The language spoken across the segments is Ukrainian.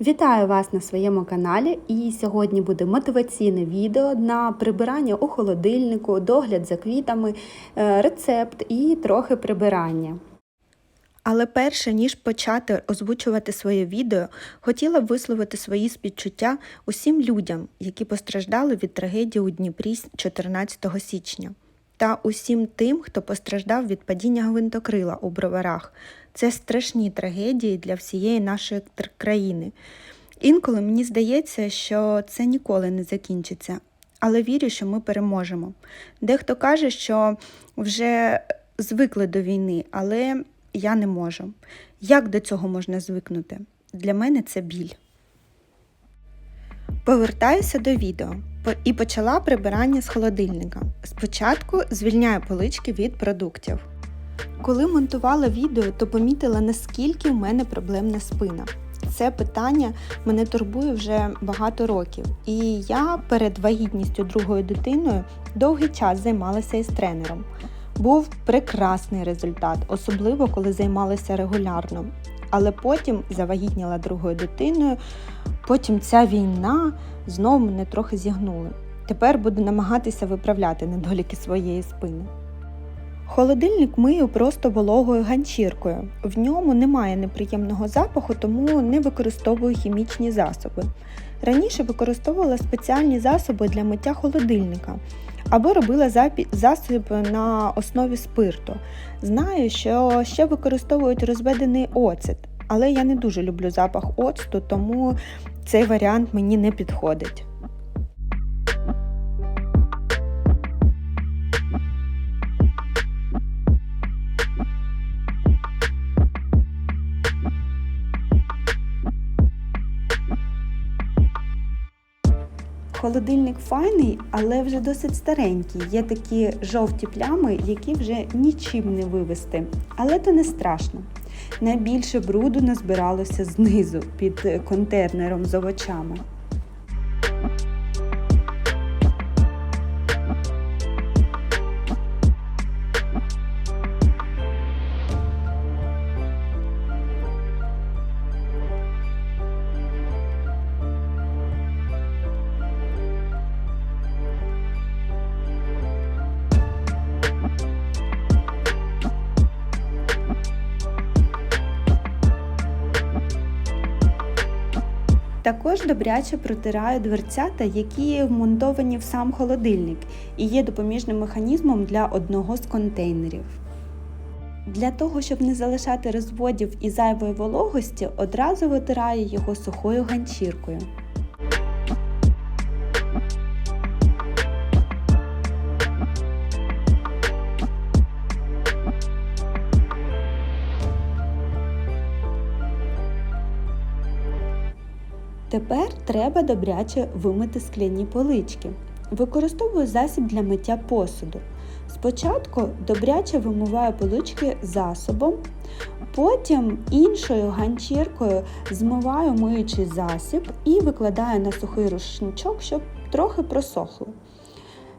Вітаю вас на своєму каналі. І сьогодні буде мотиваційне відео на прибирання у холодильнику, догляд за квітами, е, рецепт і трохи прибирання. Але перше ніж почати озвучувати своє відео, хотіла б висловити свої співчуття усім людям, які постраждали від трагедії у Дніпрі 14 січня, та усім тим, хто постраждав від падіння гвинтокрила у броварах. Це страшні трагедії для всієї нашої країни. Інколи мені здається, що це ніколи не закінчиться, але вірю, що ми переможемо. Дехто каже, що вже звикли до війни, але я не можу. Як до цього можна звикнути? Для мене це біль. Повертаюся до відео і почала прибирання з холодильника. Спочатку звільняю полички від продуктів. Коли монтувала відео, то помітила, наскільки в мене проблемна спина. Це питання мене турбує вже багато років, і я перед вагітністю другою дитиною довгий час займалася із тренером. Був прекрасний результат, особливо коли займалася регулярно. Але потім завагітніла другою дитиною, потім ця війна знову мене трохи зігнули. Тепер буду намагатися виправляти недоліки своєї спини. Холодильник мию просто вологою ганчіркою. В ньому немає неприємного запаху, тому не використовую хімічні засоби. Раніше використовувала спеціальні засоби для миття холодильника або робила засіб на основі спирту. Знаю, що ще використовують розведений оцет, але я не дуже люблю запах оцту, тому цей варіант мені не підходить. Холодильник файний, але вже досить старенький. Є такі жовті плями, які вже нічим не вивести. Але то не страшно. Найбільше бруду назбиралося знизу під контейнером з овочами. Також добряче протираю дверцята, які вмонтовані в сам холодильник і є допоміжним механізмом для одного з контейнерів. Для того, щоб не залишати розводів і зайвої вологості, одразу витираю його сухою ганчіркою. Тепер треба добряче вимити скляні полички. Використовую засіб для миття посуду. Спочатку добряче вимиваю полички засобом, потім іншою ганчіркою змиваю миючий засіб і викладаю на сухий рушничок, щоб трохи просохло.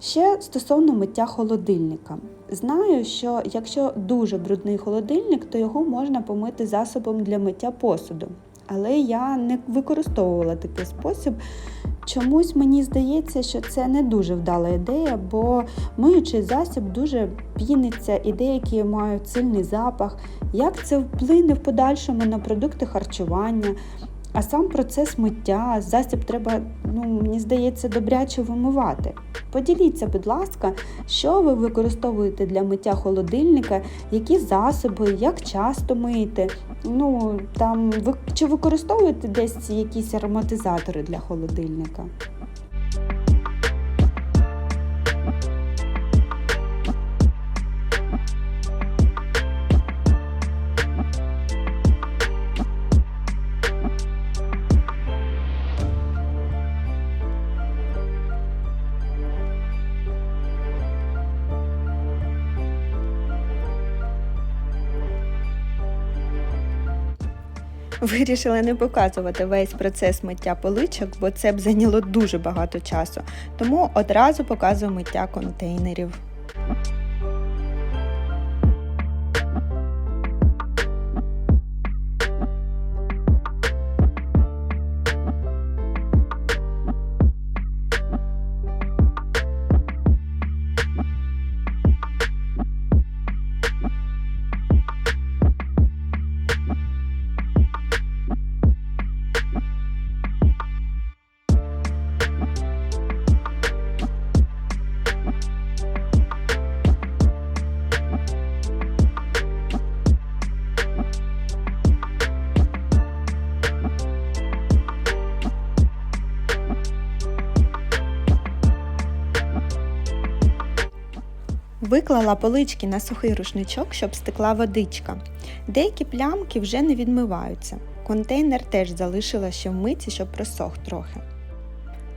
Ще стосовно миття холодильника. Знаю, що якщо дуже брудний холодильник, то його можна помити засобом для миття посуду. Але я не використовувала такий спосіб. Чомусь мені здається, що це не дуже вдала ідея, бо миючий засіб дуже піниться і деякі мають сильний запах. Як це вплине в подальшому на продукти харчування? А сам процес миття, засіб треба, ну мені здається, добряче вимивати. Поділіться, будь ласка, що ви використовуєте для миття холодильника, які засоби, як часто миєте. Ну там ви чи використовуєте десь якісь ароматизатори для холодильника? Вирішила не показувати весь процес миття поличок, бо це б зайняло дуже багато часу. Тому одразу показую миття контейнерів. Виклала полички на сухий рушничок, щоб стекла водичка. Деякі плямки вже не відмиваються. Контейнер теж залишила ще в миці, щоб просох трохи.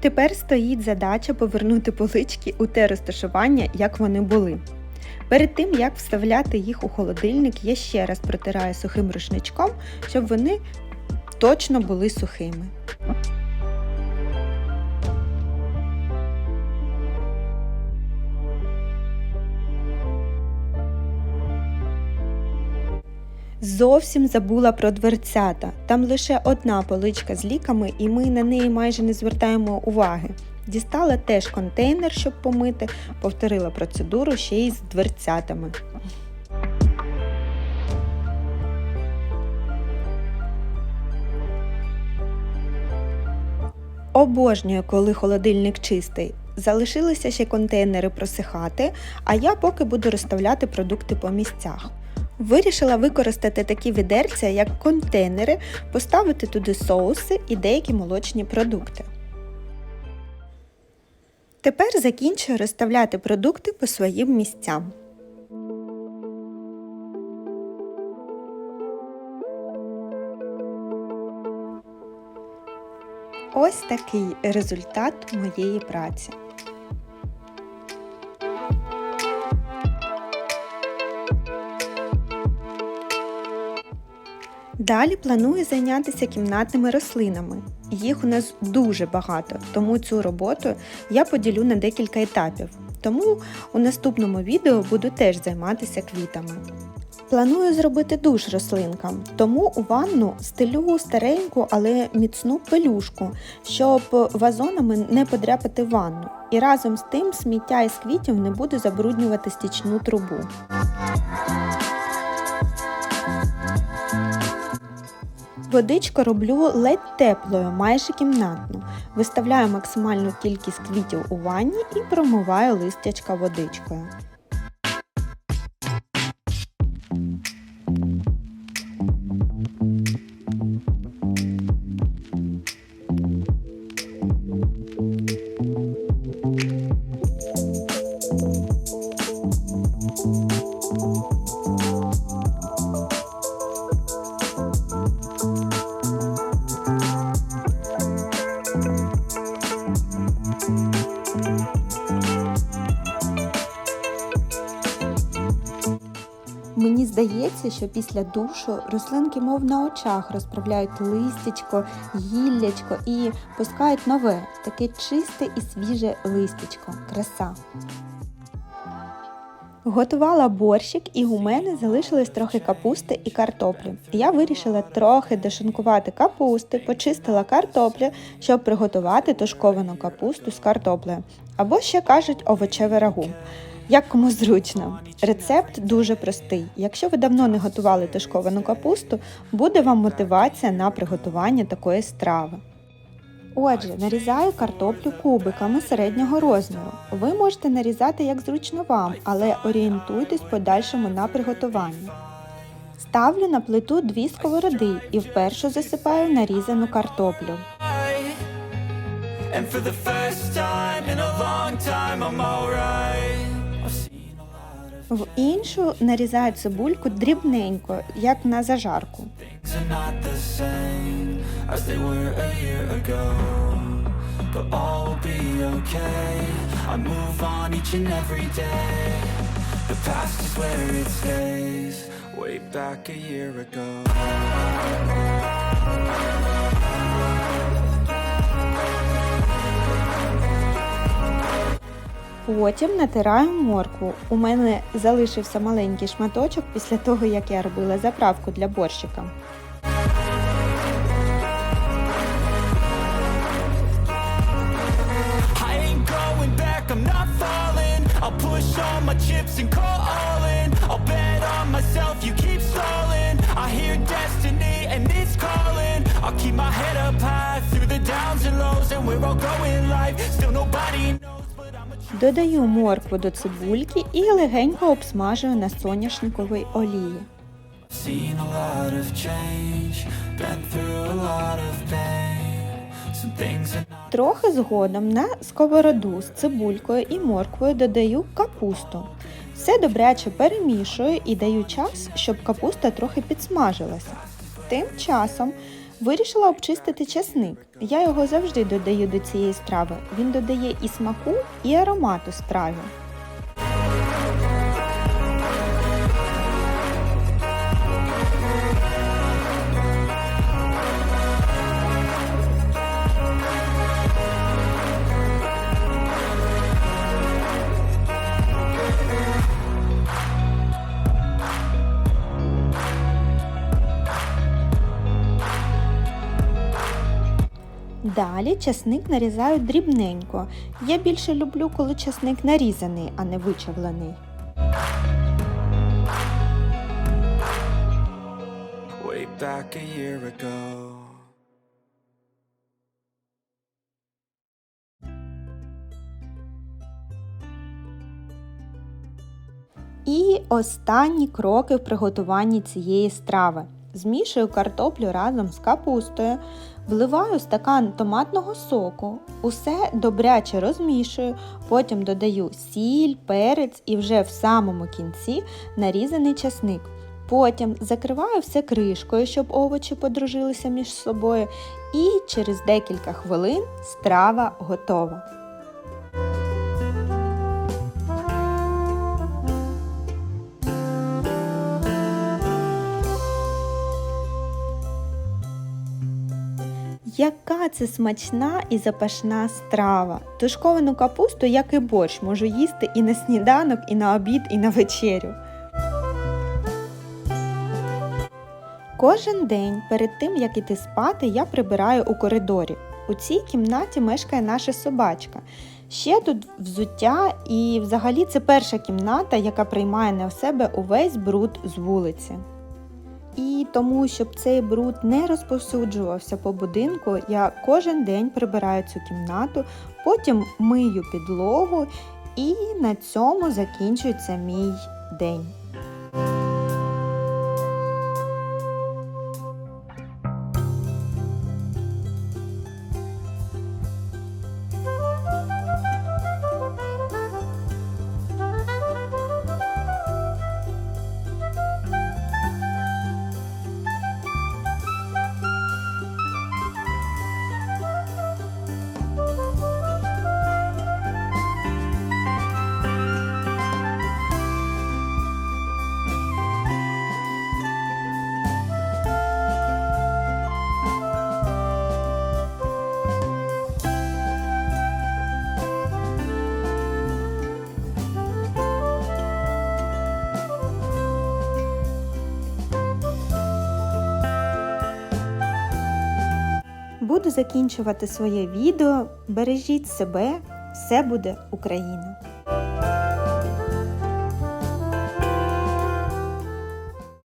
Тепер стоїть задача повернути полички у те розташування, як вони були. Перед тим, як вставляти їх у холодильник, я ще раз протираю сухим рушничком, щоб вони точно були сухими. Зовсім забула про дверцята. Там лише одна поличка з ліками, і ми на неї майже не звертаємо уваги. Дістала теж контейнер, щоб помити, повторила процедуру ще й з дверцятами. Обожнюю, коли холодильник чистий. Залишилися ще контейнери просихати, а я поки буду розставляти продукти по місцях. Вирішила використати такі відерця, як контейнери, поставити туди соуси і деякі молочні продукти. Тепер закінчую розставляти продукти по своїм місцям. Ось такий результат моєї праці. Далі планую зайнятися кімнатними рослинами. Їх у нас дуже багато, тому цю роботу я поділю на декілька етапів. Тому у наступному відео буду теж займатися квітами. Планую зробити душ рослинкам, тому у ванну стелю стареньку, але міцну пелюшку, щоб вазонами не подряпати ванну. І разом з тим сміття із квітів не буде забруднювати стічну трубу. Водичку роблю ледь теплою, майже кімнатну. Виставляю максимальну кількість квітів у ванні і промиваю листячка водичкою. Мені здається, що після душу рослинки, мов на очах, розправляють листячко, гіллячко і пускають нове, таке чисте і свіже листячко. Краса. Готувала борщик, і у мене залишилось трохи капусти і картоплі. Я вирішила трохи дошинкувати капусти, почистила картоплю, щоб приготувати тушковану капусту з картоплею, або ще кажуть овочеве рагу. Як кому зручно. Рецепт дуже простий. Якщо ви давно не готували тушковану капусту, буде вам мотивація на приготування такої страви. Отже, нарізаю картоплю кубиками середнього розміру. Ви можете нарізати як зручно вам, але орієнтуйтесь подальшому на приготування. Ставлю на плиту дві сковороди і вперше засипаю нарізану картоплю. В іншу нарізаю цибульку дрібненько, як на зажарку. As they were a year ago. But all will be okay. I move on each and every day. The past is where it stays. Way back a year ago. Потім натираю моркву. У мене залишився маленький шматочок після того, як я робила заправку для борщика. Chips and call all in. I'll bet on myself, you keep stalling. I hear destiny and it's calling. I'll keep my head up high through the downs and lows, and we're all going life. Still nobody knows, Додаю моркву до цибульки і легенько обсмажую на соняшниковій олії. Seen a lot of change, been through a lot of pain. Some things are not Трохи згодом на сковороду з цибулькою і морквою додаю капусту. Все добряче перемішую і даю час, щоб капуста трохи підсмажилася. Тим часом вирішила обчистити часник. Я його завжди додаю до цієї страви. Він додає і смаку, і аромату страві. Далі часник нарізаю дрібненько. Я більше люблю, коли часник нарізаний, а не вичавлений. Way back a year ago. І останні кроки в приготуванні цієї страви. Змішую картоплю разом з капустою, вливаю стакан томатного соку, усе добряче розмішую, потім додаю сіль, перець і вже в самому кінці нарізаний часник. Потім закриваю все кришкою, щоб овочі подружилися між собою, і через декілька хвилин страва готова. Яка це смачна і запашна страва. Тушковану капусту, як і борщ, можу їсти і на сніданок, і на обід, і на вечерю. Кожен день перед тим, як іти спати, я прибираю у коридорі. У цій кімнаті мешкає наша собачка. Ще тут взуття, і взагалі це перша кімната, яка приймає на себе увесь бруд з вулиці. І тому, щоб цей бруд не розповсюджувався по будинку, я кожен день прибираю цю кімнату, потім мию підлогу, і на цьому закінчується мій день. Буду закінчувати своє відео. Бережіть себе, все буде Україна!